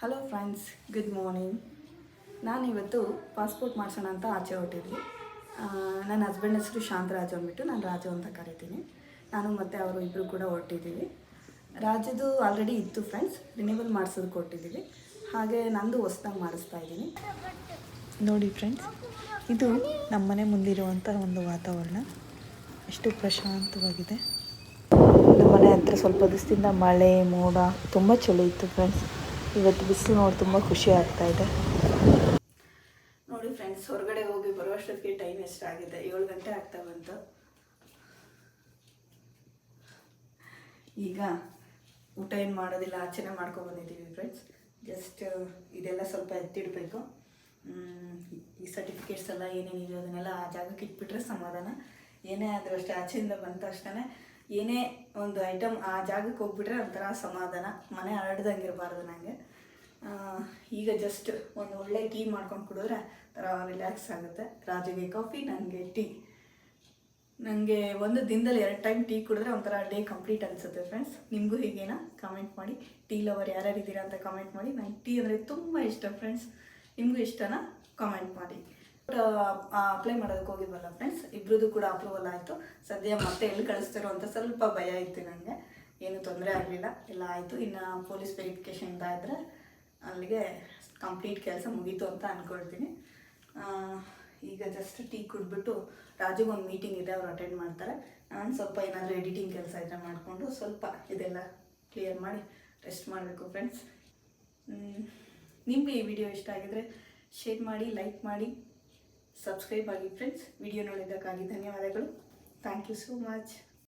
Hello friends good morning ನಾನಿವತ್ತು passport ಮಾಡಿಸೋಣ ಅಂತ ಆಚೆ ಹೊಟ್ಟಿದ್ವಿ ನನ್ನ ಹಸ್ಬೆಂಡ್ ಹೆಸರು ಶಾಂತರಾಜು ಅಂದ್ಬಿಟ್ಟು ನಾನು ರಾಜು ಅಂತ ಕರಿತೀನಿ. ನಾನು ಮತ್ತು ಅವರು ಇಬ್ಬರು ಕೂಡ ಹೊರಟಿದ್ದೀವಿ. ರಾಜದು ಆಲ್ರೆಡಿ ಇತ್ತು ಫ್ರೆಂಡ್ಸ್ ರಿನಿವಲ್ ಮಾಡಿಸೋದು ಕೊಟ್ಟಿದ್ದೀವಿ. ಹಾಗೆ ನಂದು ಹೊಸ್ದಾಗಿ ಮಾಡಿಸ್ತಾ ಇದ್ದೀನಿ. ನೋಡಿ ಫ್ರೆಂಡ್ಸ್ ಇದು ನಮ್ಮನೆ ಮುಂದಿರುವಂಥ ಒಂದು ವಾತಾವರಣ. ಎಷ್ಟು ಪ್ರಶಾಂತವಾಗಿದೆ. ನಮ್ಮನೆ ಹತ್ರ ಸ್ವಲ್ಪ ದಿವಸದಿಂದ ಮಳೆ, ಮೋಡ ತುಂಬ ಚಳಿ ಇತ್ತು ಫ್ರೆಂಡ್ಸ್ ಇವತ್ತು ಬಿಸಿಲು ನೋಡಿ ತುಂಬ ಖುಷಿ ಆಗ್ತಾ ಇದೆ. ನೋಡಿ ಫ್ರೆಂಡ್ಸ್ ಹೊರಗಡೆ ಹೋಗಿ ಬರುವಷ್ಟೊತ್ತಿಗೆ ಟೈಮ್ ಎಷ್ಟಾಗಿದೆ ಏಳು ಗಂಟೆ ಆಗ್ತಾ ಬಂತು. ಈಗ ಊಟ ಏನು ಮಾಡೋದಿಲ್ಲ ಆಚರಣೆ ಮಾಡ್ಕೊಂಡು ಬಂದಿದ್ದೀವಿ ಫ್ರೆಂಡ್ಸ್ ಜಸ್ಟ್ ಇದೆಲ್ಲ ಸ್ವಲ್ಪ ಎತ್ತಿಡಬೇಕು. ಈ ಸರ್ಟಿಫಿಕೇಟ್ಸ್ ಎಲ್ಲ ಏನೇನಿದೆ ಅದನ್ನೆಲ್ಲ ಆ ಜಾಗಕ್ಕೆ ಇಟ್ಬಿಟ್ರೆ ಸಮಾಧಾನ. ಏನೇ ಆದರೂ ಅಷ್ಟೇ, ಆಚೆಯಿಂದ ಬಂದ ತಕ್ಷಣ ಏನೇ ಒಂದು ಐಟಮ್ ಆ ಜಾಗಕ್ಕೆ ಹೋಗ್ಬಿಟ್ರೆ ಒಂಥರ ಸಮಾಧಾನ. ಮನೆ ಹರಡ್ದಂಗೆ ಇರಬಾರ್ದು ನನಗೆ ಈಗ ಜಸ್ಟ್ ಒಂದು ಒಳ್ಳೆ ಟೀ ಮಾಡ್ಕೊಂಡು ಕುಡಿದ್ರೆ ಥರ ರಿಲ್ಯಾಕ್ಸ್ ಆಗುತ್ತೆ. ರಾಜುಗೆ ಕಾಫಿ ನನಗೆ ಟೀ ನನಗೆ ಒಂದು ದಿನದಲ್ಲಿ ಎರಡು ಟೈಮ್ ಟೀ ಕುಡಿದ್ರೆ ಒಂಥರ ಡೇ ಕಂಪ್ಲೀಟ್ ಅನಿಸುತ್ತೆ ಫ್ರೆಂಡ್ಸ್ ನಿಮಗೂ ಹೀಗೇನ? ಕಮೆಂಟ್ ಮಾಡಿ. ಟೀ ಲವರ್ ಯಾರ್ಯಾರು ಇದ್ದೀರಾ ಅಂತ ಕಮೆಂಟ್ ಮಾಡಿ. ನನಗೆ ಟೀ ಅಂದರೆ ತುಂಬ ಇಷ್ಟ ಫ್ರೆಂಡ್ಸ್ ನಿಮಗೂ ಇಷ್ಟನ? ಕಮೆಂಟ್ ಮಾಡಿ. ಅಪ್ಲೈ ಮಾಡೋದಕ್ಕೆ ಹೋಗಿದ್ವಲ್ಲ ಫ್ರೆಂಡ್ಸ್ ಇಬ್ರದ್ದು ಕೂಡ ಅಪ್ರೂವಲ್ ಆಯಿತು. ಸದ್ಯ ಮತ್ತೆ ಎಲ್ಲಿ ಕಳಿಸ್ತಾರೋ ಅಂತ ಸ್ವಲ್ಪ ಭಯ ಇತ್ತು ನನಗೆ ಏನು ತೊಂದರೆ ಆಗಲಿಲ್ಲ. ಎಲ್ಲ ಆಯಿತು. ಇನ್ನು ಪೊಲೀಸ್ ವೆರಿಫಿಕೇಷನ್ ಇದ್ದರೆ ಅಲ್ಲಿಗೆ ಕಂಪ್ಲೀಟ್ ಕೆಲಸ ಮುಗೀತು ಅಂತ ಅಂದ್ಕೊಳ್ತೀನಿ ಈಗ ಜಸ್ಟ್ ಟೀ ಕುಡ್ಬಿಟ್ಟು ರಾಜುಗೆ ಒಂದು ಮೀಟಿಂಗ್ ಇದೆ, ಅವ್ರು ಅಟೆಂಡ್ ಮಾಡ್ತಾರೆ. ನಾನು ಸ್ವಲ್ಪ ಏನಾದರೂ ಎಡಿಟಿಂಗ್ ಕೆಲಸ ಇದ್ದರೆ ಮಾಡಿಕೊಂಡು ಸ್ವಲ್ಪ ಇದೆಲ್ಲ ಕ್ಲಿಯರ್ ಮಾಡಿ ರೆಸ್ಟ್ ಮಾಡಬೇಕು ಫ್ರೆಂಡ್ಸ್ ನಿಮಗೆ ಈ ವಿಡಿಯೋ ಇಷ್ಟ ಆಗಿದ್ರೆ ಶೇರ್ ಮಾಡಿ ಲೈಕ್ ಮಾಡಿ. ಸಬ್ಸ್ಕ್ರೈಬ್ ಆಗಿ ಫ್ರೆಂಡ್ಸ್ ವಿಡಿಯೋ ನೋಡಿದ್ದಕ್ಕಾಗಿ ಧನ್ಯವಾದಗಳು. Thank you so much